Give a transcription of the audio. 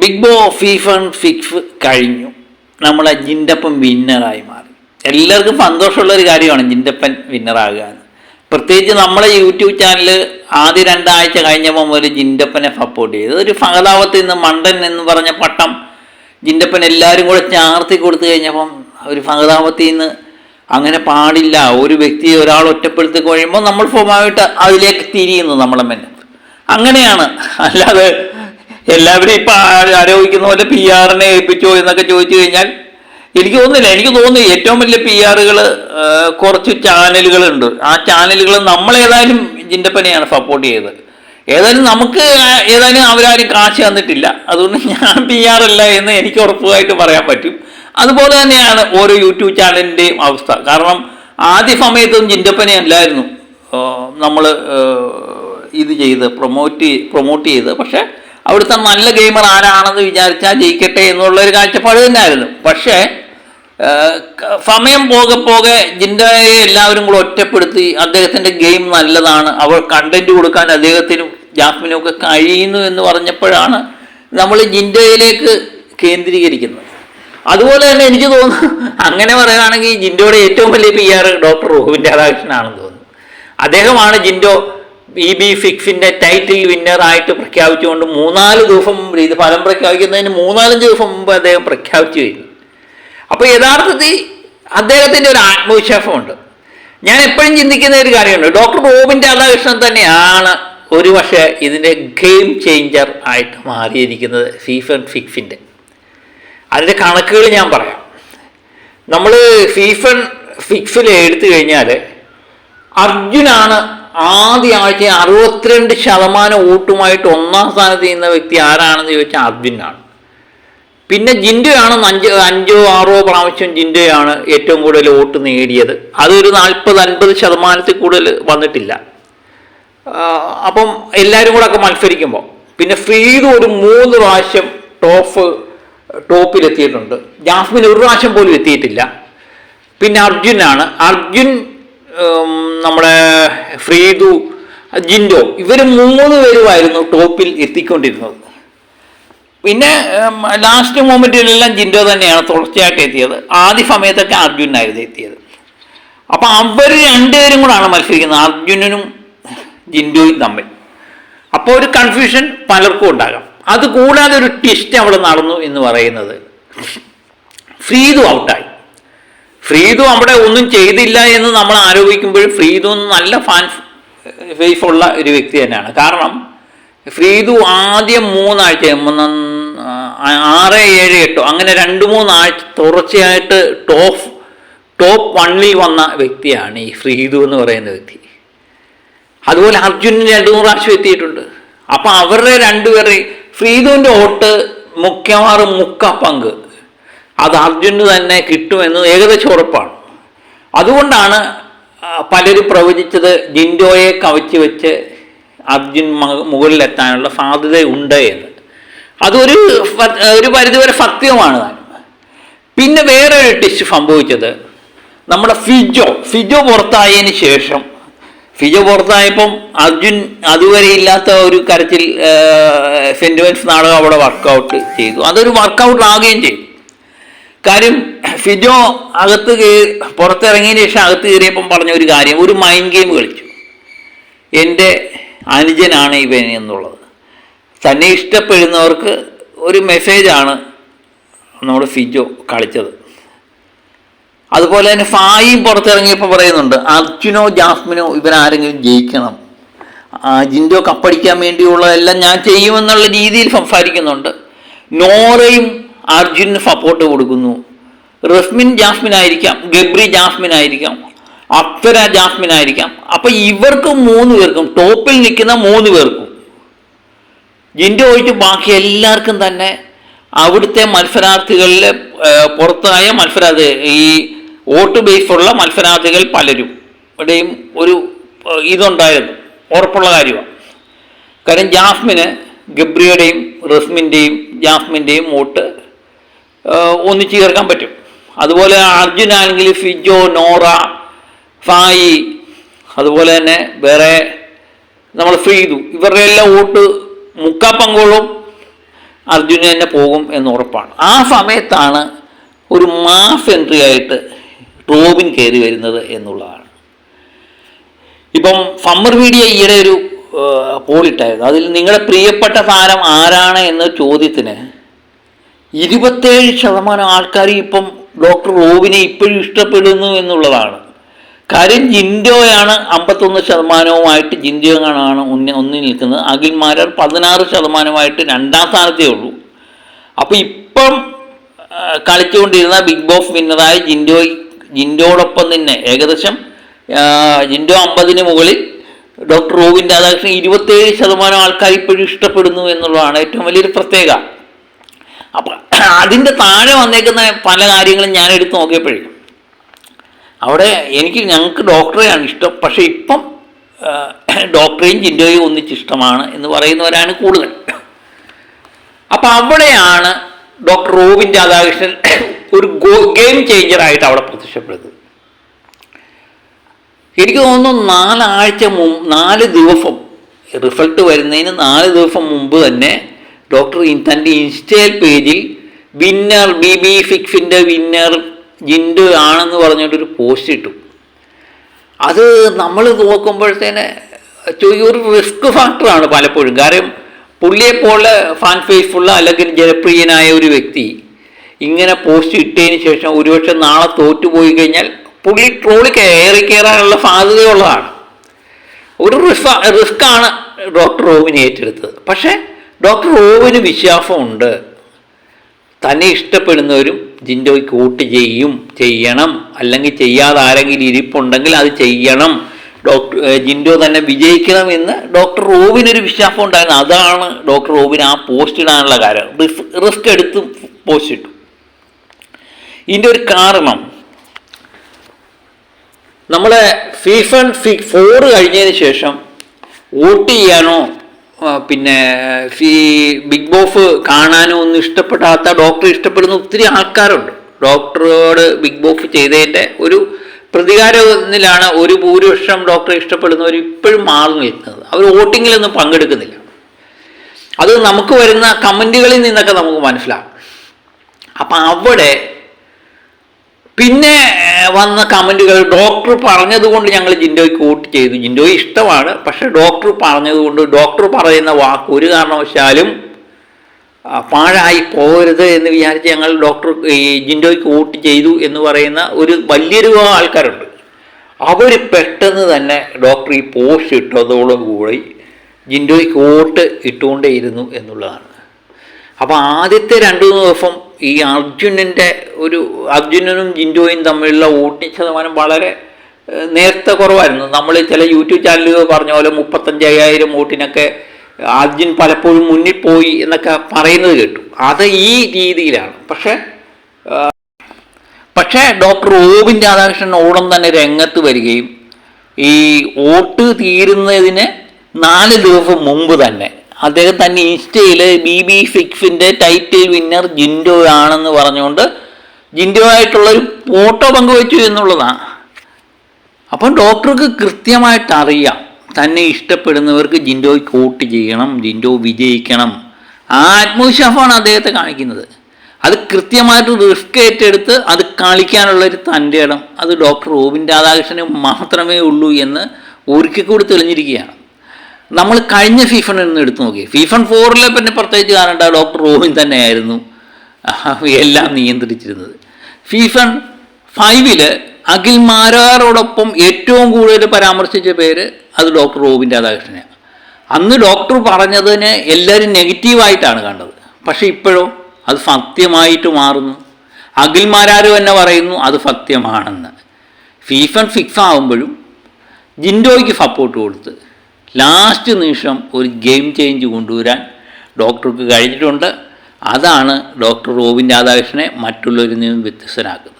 Big ബോ ഫീഫൺ ഫിഫ് കഴിഞ്ഞു. നമ്മൾ ജിൻഡപ്പൻ വിന്നറായി മാറി. എല്ലാവർക്കും സന്തോഷമുള്ള ഒരു കാര്യമാണ് ജിൻഡപ്പൻ വിന്നറാകുക എന്ന് പ്രത്യേകിച്ച് നമ്മളെ യൂട്യൂബ് ചാനൽ ആദ്യ രണ്ടാഴ്ച കഴിഞ്ഞപ്പോൾ ഒരു ജിൻഡപ്പനെ സപ്പോർട്ട് ചെയ്തു. ഒരു ഫഹദാവത്ത് നിന്ന് മണ്ടൻ എന്ന് പറഞ്ഞ പട്ടം ജിൻഡപ്പൻ എല്ലാവരും കൂടെ ചാർത്തി കൊടുത്തു കഴിഞ്ഞപ്പം ഒരു ഫഹദാവത്തിൽ നിന്ന് അങ്ങനെ പാടില്ല. ഒരു വ്യക്തി ഒരാൾ ഒറ്റപ്പെടുത്തി കഴിയുമ്പോൾ നമ്മൾ ഫോമായിട്ട് അതിലേക്ക് തിരിയുന്നു നമ്മളെ മെന്നെ അങ്ങനെയാണ്. അല്ലാതെ എല്ലാവരും ഇപ്പൊ ആരോപിക്കുന്ന പോലെ പി ആറിനെ ഏൽപ്പിച്ചോ എന്നൊക്കെ ചോദിച്ചു കഴിഞ്ഞാൽ എനിക്ക് തോന്നുന്നില്ല. എനിക്ക് തോന്നുന്നു ഏറ്റവും വലിയ പി ആറുകൾ കുറച്ച് ചാനലുകളുണ്ട്. ആ ചാനലുകൾ നമ്മളേതായാലും ജിൻഡപ്പനെയാണ് സപ്പോർട്ട് ചെയ്തത്. ഏതായാലും നമുക്ക് ഏതായാലും അവരാരും കാശ് തന്നിട്ടില്ല. അതുകൊണ്ട് ഞാൻ പി ആർ അല്ല എന്ന് എനിക്ക് ഉറപ്പായിട്ട് പറയാൻ പറ്റും. അതുപോലെ തന്നെയാണ് ഓരോ യൂട്യൂബ് ചാനലിന്റെയും അവസ്ഥ. കാരണം ആദ്യ സമയത്തും ജിൻഡപ്പനെ അല്ലായിരുന്നു. നമ്മൾ ഇത് ചെയ്ത് പ്രൊമോട്ട് പ്രൊമോട്ട് ചെയ്ത്. പക്ഷേ അവിടുത്തെ നല്ല ഗെയിമർ ആരാണെന്ന് വിചാരിച്ചാൽ ജയിക്കട്ടെ എന്നുള്ള ഒരു കാഴ്ചപ്പാട് തന്നെയായിരുന്നു. പക്ഷേ സമയം പോകെ പോകെ ജിൻഡയെ എല്ലാവരും കൂടെ ഒറ്റപ്പെടുത്തി അദ്ദേഹത്തിന്റെ ഗെയിം നല്ലതാണ്. അവൾ കണ്ടന്റ് കൊടുക്കാൻ അദ്ദേഹത്തിനും ജാസ്മിനും ഒക്കെ കഴിയുന്നു എന്ന് പറഞ്ഞപ്പോഴാണ് നമ്മൾ ജിൻഡയിലേക്ക് കേന്ദ്രീകരിക്കുന്നത്. അതുപോലെ തന്നെ എനിക്ക് തോന്നുന്നു അങ്ങനെ പറയുകയാണെങ്കിൽ ജിൻഡോയുടെ ഏറ്റവും വലിയ പി ആർ ഡോക്ടർ റോഹുവിന്റെ രാധാകൃഷ്ണനാണെന്ന് തോന്നുന്നു. അദ്ദേഹമാണ് ജിൻഡോ ബി ബി ഫിക്സിന്റെ ടൈറ്റിൽ വിന്നർ ആയിട്ട് പ്രഖ്യാപിച്ചുകൊണ്ട് മൂന്നാൽ ദിവസം മുമ്പ് ഇത് ഫലം പ്രഖ്യാപിക്കുന്നതിന് മൂന്നാലഞ്ച് ദിവസം മുമ്പ് അദ്ദേഹം പ്രഖ്യാപിച്ചു കഴിഞ്ഞു. അപ്പോൾ യഥാർത്ഥത്തിൽ അദ്ദേഹത്തിന്റെ ഒരു ആത്മവിശ്വാസമുണ്ട്. ഞാൻ എപ്പോഴും ചിന്തിക്കുന്ന ഒരു കാര്യമുണ്ട്. ഡോക്ടർ ഗോവിൻ രാധാകൃഷ്ണൻ തന്നെയാണ് ഒരു പക്ഷേ ഇതിന്റെ ഗെയിം ചേഞ്ചർ ആയിട്ട് മാറിയിരിക്കുന്നത് ഫീഫൺ ഫിക്സിന്റെ അതിന്റെ കണക്കുകൾ ഞാൻ പറയാം. നമ്മൾ ഫീഫൺ ഫിക്സിൽ എടുത്തു കഴിഞ്ഞാൽ അർജുനാണ് ആദ്യ ആഴ്ച അറുപത്തിരണ്ട് ശതമാനം വോട്ടുമായിട്ട് ഒന്നാം സ്ഥാനത്ത് ചെയ്യുന്ന വ്യക്തി ആരാണെന്ന് ചോദിച്ചാൽ അർജുനാണ് പിന്നെ ജിൻഡയാണ് അഞ്ച് അഞ്ചോ ആറോ പ്രാവശ്യം ജിൻഡയാണ് ഏറ്റവും കൂടുതൽ വോട്ട് നേടിയത്. അതൊരു നാൽപ്പത് അൻപത് ശതമാനത്തിൽ കൂടുതൽ വന്നിട്ടില്ല. അപ്പം എല്ലാവരും കൂടെ ഒക്കെ മത്സരിക്കുമ്പോൾ പിന്നെ ഫ്രീദ് ഒരു മൂന്ന് പ്രാവശ്യം ടോപ്പ് ടോപ്പിലെത്തിയിട്ടുണ്ട് ജാസ്മിൻ ഒരു പ്രാവശ്യം പോലും എത്തിയിട്ടില്ല. പിന്നെ അർജുനാണ്. അർജുൻ നമ്മുടെ ഫ്രീദു ജിൻഡോ ഇവർ മൂന്ന് പേരുമായിരുന്നു ടോപ്പിൽ എത്തിക്കൊണ്ടിരുന്നത്. പിന്നെ ലാസ്റ്റ് മൊമെന്റിലെല്ലാം ജിൻഡോ തന്നെയാണ് തുടർച്ചയായിട്ട് എത്തിയത്. ആദ്യ സമയത്തൊക്കെ അർജുനായിരുന്നു എത്തിയത്. അപ്പോൾ അവർ രണ്ടുപേരും കൂടാണ് മത്സരിക്കുന്നത്. അർജുനനും ജിൻഡോയും തമ്മിൽ. അപ്പോൾ ഒരു കൺഫ്യൂഷൻ പലർക്കും ഉണ്ടാകാം. അതുകൂടാതെ ഒരു ട്വിസ്റ്റ് അവിടെ നടന്നു എന്ന് പറയുന്നത്. ഫ്രീദു ഔട്ടായി ഫ്രീദു അവിടെ ഒന്നും ചെയ്തില്ല എന്ന് നമ്മൾ ആരോപിക്കുമ്പോഴും ഫ്രീദു നല്ല ഫാൻ ഫേസ് ഒരു വ്യക്തി തന്നെയാണ്. കാരണം ഫ്രീദു ആദ്യം മൂന്നാഴ്ച മൂന്ന് ആറ് ഏഴ് എട്ടോ അങ്ങനെ രണ്ട് മൂന്നാഴ്ച തുടർച്ചയായിട്ട് ടോപ്പ് ടോപ്പ് വണ്ണിൽ വന്ന വ്യക്തിയാണ് ഈ ഫ്രീദു എന്ന് പറയുന്ന വ്യക്തി. അതുപോലെ അർജുനൻ രണ്ടു മൂന്ന് പ്രാവശ്യം എത്തിയിട്ടുണ്ട്. അപ്പം അവരുടെ രണ്ടുപേരെ ഫ്രീദുവിന്റെ വോട്ട് മുഖ്യമാറും മുക്ക പങ്ക്. അത് അർജുന് തന്നെ കിട്ടുമെന്ന് ഏകദേശം ഉറപ്പാണ്. അതുകൊണ്ടാണ് പലരും പ്രവചിച്ചത് ജിൻഡോയെ കവച്ച് വെച്ച് അർജുൻ മുകളിലെത്താനുള്ള സാധ്യതയുണ്ട് എന്ന്. അതൊരു ഒരു പരിധിവരെ സത്യമാണ് പിന്നെ വേറെ ഒരു ടിസ്റ്റ് സംഭവിച്ചത് നമ്മുടെ ഫിജോ ഫിജോ പുറത്തായതിന് ശേഷം ഫിജോ പുറത്തായപ്പം അർജുൻ അതുവരെ ഇല്ലാത്ത ഒരു കരച്ചിൽ സെന്റിമെന്റ്സ് നാടകം അവിടെ വർക്കൗട്ട് ചെയ്തു. അതൊരു വർക്കൗട്ട് ആകുകയും ചെയ്തു. കാര്യം ഫിജോ അകത്ത് കയറി പുറത്തിറങ്ങിയതിന് ശേഷം അകത്ത് കയറിയപ്പം പറഞ്ഞ ഒരു കാര്യം ഒരു മൈൻഡ് ഗെയിം കളിച്ചു. എന്റെ അനുജനാണ് ഇവൻ എന്നുള്ളത് തന്നെ ഇഷ്ടപ്പെടുന്നവർക്ക് ഒരു മെസ്സേജാണ് നമ്മുടെ ഫിജോ കളിച്ചത്. അതുപോലെ തന്നെ ഫായും പുറത്തിറങ്ങിയപ്പോൾ പറയുന്നുണ്ട് അർജുനോ ജാസ്മിനോ ഇവരാരെങ്കിലും ജയിക്കണം. ജിൻഡോ കപ്പടിക്കാൻ വേണ്ടിയുള്ളതെല്ലാം ഞാൻ ചെയ്യുമെന്നുള്ള രീതിയിൽ സംസാരിക്കുന്നുണ്ട്. നോറയും അർജുന് സപ്പോർട്ട് കൊടുക്കുന്നു. റസ്മിൻ ജാസ്മിൻ ആയിരിക്കാം ഗബ്രി ജാസ്മിൻ ആയിരിക്കാം അപ്സര ജാസ്മിൻ ആയിരിക്കാം. അപ്പൊ ഇവർക്കും മൂന്ന് പേർക്കും ടോപ്പിൽ നിൽക്കുന്ന മൂന്ന് പേർക്കും. ജിന്റെ ഒഴിച്ച് ബാക്കി എല്ലാവർക്കും തന്നെ അവിടുത്തെ മത്സരാർത്ഥികളിലെ പുറത്തായ മത്സരാർത്ഥി ഈ വോട്ട് ബേസുള്ള മത്സരാർത്ഥികൾ പലരും. ഇവിടെയും ഒരു ഇതുണ്ടായിരുന്നു. ഉറപ്പുള്ള കാര്യമാണ്. കാരണം ജാസ്മിന് ഗബ്രിയുടെയും റസ്മിന്റെയും ജാസ്മിന്റെയും വോട്ട് ഒന്നിച്ച് ചേർക്കാൻ പറ്റും. അതുപോലെ അർജുനാണെങ്കിൽ ഫിജോ നോറ ഫായി അതുപോലെ തന്നെ വേറെ നമ്മൾ ഫ്രീതു. ഇവരുടെ എല്ലാം വോട്ട് മുക്കാ പങ്കോളും അർജുന തന്നെ പോകും എന്ന് ഉറപ്പാണ്. ആ സമയത്താണ് ഒരു മാസ് എൻട്രി ആയിട്ട് റോബിൻ കയറി വരുന്നത് എന്നുള്ളതാണ്. ഇപ്പം ഫമ്മർ മീഡിയ ഈയിടെ ഒരു പോളിട്ടായിരുന്നു അതിൽ നിങ്ങളുടെ പ്രിയപ്പെട്ട താരം ആരാണ് എന്ന ചോദ്യത്തിന് ഇരുപത്തേഴ് ശതമാനം ആൾക്കാർ ഇപ്പം ഡോക്ടർ റോവിനെ ഇപ്പോഴും ഇഷ്ടപ്പെടുന്നു എന്നുള്ളതാണ്. കാര്യം ജിൻഡോയാണ് അമ്പത്തൊന്ന് ശതമാനവുമായിട്ട് ജിൻഡോയാണ് ഉന്നി ഒന്നി നിൽക്കുന്നത്. അഖിൽമാരർ പതിനാറ് ശതമാനമായിട്ട് രണ്ടാം സ്ഥാനത്തേ ഉള്ളൂ. അപ്പോൾ ഇപ്പം കളിച്ചുകൊണ്ടിരുന്ന ബിഗ് ബോസ് വിന്നറായ ജിൻഡോയ് ജിൻഡോടൊപ്പം തന്നെ ഏകദേശം ജിൻഡോ അമ്പതിന് മുകളിൽ ഡോക്ടർ റോവിൻ രാധാകൃഷ്ണൻ ഇരുപത്തേഴ് ശതമാനം ആൾക്കാർ ഇപ്പോഴും ഇഷ്ടപ്പെടുന്നു എന്നുള്ളതാണ് ഏറ്റവും വലിയൊരു പ്രത്യേകത. അപ്പം അതിന്റെ താഴെ വന്നേക്കുന്ന പല കാര്യങ്ങളും ഞാൻ എടുത്ത് നോക്കിയപ്പോഴേ അവിടെ എനിക്ക് ഞങ്ങൾക്ക് ഡോക്ടറെയാണ് ഇഷ്ടം പക്ഷേ ഇപ്പം ഡോക്ടറെയും ജിൻഡോയും ഒന്നിച്ച് ഇഷ്ടമാണ് എന്ന് പറയുന്നവരാണ് കൂടുതൽ. അപ്പം അവിടെയാണ് ഡോക്ടർ റോബിൻ രാധാകൃഷ്ണൻ ഒരു ഗെയിം ചേഞ്ചറായിട്ട് അവിടെ പ്രത്യക്ഷപ്പെടുന്നത്. എനിക്ക് തോന്നുന്നു നാലാഴ്ച മുമ്പ് നാല് ദിവസം റിസൾട്ട് വരുന്നതിന് നാല് ദിവസം മുമ്പ് തന്നെ ഡോക്ടർ തന്റെ ഇൻസ്റ്റയിൽ പേജിൽ വിന്നർ ബി ബി ഫിക്സിന്റെ വിന്നർ ജിൻഡു ആണെന്ന് പറഞ്ഞിട്ടൊരു പോസ്റ്റ് ഇട്ടു. അത് നമ്മൾ നോക്കുമ്പോഴത്തേന് ഒരു റിസ്ക് ഫാക്ടറാണ് പലപ്പോഴും. കാരണം പുള്ളിയെപ്പോലെ ഫാൻ ഫേസ്ഫുള്ള അല്ലെങ്കിൽ ജനപ്രിയനായ ഒരു വ്യക്തി ഇങ്ങനെ പോസ്റ്റ് ഇട്ടതിന് ശേഷം ഒരുപക്ഷെ നാളെ തോറ്റുപോയി കഴിഞ്ഞാൽ പുള്ളി ട്രോളി കയറി കയറാനുള്ള സാധ്യതയുള്ളതാണ്. ഒരു റിസ്ക് റിസ്ക്കാണ് ഡോക്ടർ റോവിന് ഏറ്റെടുത്തത്. പക്ഷേ ഡോക്ടർ ഓവിന് വിശ്വാസമുണ്ട്. തന്നെ ഇഷ്ടപ്പെടുന്നവരും ജിൻഡോയ്ക്ക് വോട്ട് ചെയ്യും ചെയ്യണം. അല്ലെങ്കിൽ ചെയ്യാതെ ആരെങ്കിലും ഇരിപ്പുണ്ടെങ്കിൽ അത് ചെയ്യണം. ഡോക്ടർ ജിൻഡോ തന്നെ വിജയിക്കണം എന്ന് ഡോക്ടർ റോബിനൊരു വിശ്വാസം ഉണ്ടായിരുന്നു. അതാണ് ഡോക്ടർ റോബിൻ ആ പോസ്റ്റ് ഇടാനുള്ള കാര്യം. റിസ്ക് എടുത്ത് പോസ്റ്റ് ഇട്ടു. ഇതിന്റെ ഒരു കാരണം. നമ്മളെ സീസൺ ഫി ഫോർ കഴിഞ്ഞതിന് ശേഷം വോട്ട് ചെയ്യാനോ പിന്നെ ഈ ബിഗ് ബോസ് കാണാനോ ഒന്നും ഇഷ്ടപ്പെടാത്ത ഡോക്ടർ ഇഷ്ടപ്പെടുന്ന ഒത്തിരി ആൾക്കാരുണ്ട്. ഡോക്ടറോട് ബിഗ് ബോസ് ചെയ്തതിന്റെ ഒരു പ്രതികാരത്തിലാണ് ഒരു ഭൂരിപക്ഷം ഡോക്ടറെ ഇഷ്ടപ്പെടുന്നവർ ഇപ്പോഴും മാറി നിൽക്കുന്നത്. അവർ വോട്ടിങ്ങിലൊന്നും പങ്കെടുക്കുന്നില്ല. അത് നമുക്ക് വരുന്ന കമന്റുകളിൽ നിന്നൊക്കെ നമുക്ക് മനസ്സിലാകും. അപ്പം അവിടെ പിന്നെ വന്ന കമന്റുകൾ ഡോക്ടർ പറഞ്ഞതുകൊണ്ട് ഞങ്ങൾ ജിൻഡോയ്ക്ക് വോട്ട് ചെയ്തു. ജിൻഡോയ് ഇഷ്ടമാണ് പക്ഷെ ഡോക്ടർ പറഞ്ഞതുകൊണ്ട് ഡോക്ടർ പറയുന്ന വാക്ക് ഒരു കാരണവശാലും പാഴായി പോകരുത് എന്ന് വിചാരിച്ച് ഞങ്ങൾ ഡോക്ടർ ഈ ജിൻഡോയ്ക്ക് വോട്ട് ചെയ്തു എന്ന് പറയുന്ന ഒരു വലിയൊരു ആൾക്കാരുണ്ട്. അവർ പെട്ടെന്ന് തന്നെ ഡോക്ടർ ഈ പോസ്റ്റ് ഇട്ടതോടുകൂടി ജിൻഡോയ്ക്ക് വോട്ട് ഇട്ടുകൊണ്ടേയിരുന്നു എന്നുള്ളതാണ്. അപ്പോൾ ആദ്യത്തെ രണ്ട് മൂന്ന് ദിവസം ഈ അർജുനന്റെ ഒരു അർജുനനും ജിൻഡോയും തമ്മിലുള്ള വോട്ടിംഗ് ശതമാനം വളരെ നേരത്തെ കുറവായിരുന്നു. നമ്മൾ ചില യൂട്യൂബ് ചാനലുകൾ പറഞ്ഞ പോലെ മുപ്പത്തഞ്ചയ്യായിരം വോട്ടിനൊക്കെ അർജുൻ പലപ്പോഴും മുന്നിൽ പോയി എന്നൊക്കെ പറയുന്നത് കേട്ടു. അത് ഈ രീതിയിലാണ്. പക്ഷേ പക്ഷേ ഡോക്ടർ ഓബിൻ രാധാകൃഷ്ണൻ ഓടം തന്നെ രംഗത്ത് വരികയും ഈ വോട്ട് തീരുന്നതിന് നാല് ദിവസം മുമ്പ് തന്നെ അദ്ദേഹം തന്നെ ഇൻസ്റ്റയിൽ ബി ബി ഫിക്സിന്റെ ടൈറ്റിൽ വിന്നർ ജിൻഡോ ആണെന്ന് പറഞ്ഞുകൊണ്ട് ജിൻഡോ ആയിട്ടുള്ളൊരു ഫോട്ടോ പങ്കുവച്ചു എന്നുള്ളതാണ്. അപ്പം ഡോക്ടർക്ക് കൃത്യമായിട്ട് അറിയാം. തന്നെ ഇഷ്ടപ്പെടുന്നവർക്ക് ജിൻഡോയ്ക്ക് വോട്ട് ചെയ്യണം ജിൻഡോ വിജയിക്കണം. ആ ആത്മവിശ്വാസമാണ് അദ്ദേഹത്തെ കാണിക്കുന്നത്. അത് കൃത്യമായിട്ട് റിസ്ക് ഏറ്റെടുത്ത് അത് കളിക്കാനുള്ളൊരു തന്റെ ഇടം അത് ഡോക്ടർ റോബിൻ രാധാകൃഷ്ണന് മാത്രമേ ഉള്ളൂ എന്ന് ഒരിക്കൽ കൂടി തെളിഞ്ഞിരിക്കുകയാണ്. നമ്മൾ കഴിഞ്ഞ ഫീഫൺ നിന്ന് എടുത്തു നോക്കി. ഫീഫൺ ഫോറിലെ പിന്നെ പ്രത്യേകിച്ച് കാണേണ്ട ഡോക്ടർ റോഹിൻ തന്നെയായിരുന്നു. എല്ലാം നിയന്ത്രിച്ചിരുന്നത്. ഫീഫൺ ഫൈവിൽ അഖിൽ മാരാറോടൊപ്പം ഏറ്റവും കൂടുതൽ പരാമർശിച്ച പേര് അത് ഡോക്ടർ റോബിൻ രാധാകൃഷ്ണനാണ് അന്ന് ഡോക്ടർ പറഞ്ഞതിന് എല്ലാവരും നെഗറ്റീവായിട്ടാണ് കണ്ടത്. പക്ഷേ ഇപ്പോഴോ അത് സത്യമായിട്ട് മാറുന്നു. അഖിൽമാരാര് തന്നെ പറയുന്നു അത് സത്യമാണെന്ന്. ഫീഫൺ ഫിക്സ് ആവുമ്പോഴും ജിൻഡോയ്ക്ക് സപ്പോർട്ട് കൊടുത്ത് ലാസ്റ്റ് നിമിഷം ഒരു ഗെയിം ചേഞ്ച് കൊണ്ടുവരാൻ ഡോക്ടർക്ക് കഴിഞ്ഞിട്ടുണ്ട്. അതാണ് ഡോക്ടർ റോബിൻ രാധാകൃഷ്ണനെ മറ്റുള്ളവരിൽ നിന്നും വ്യത്യസ്തനാക്കുന്നത്.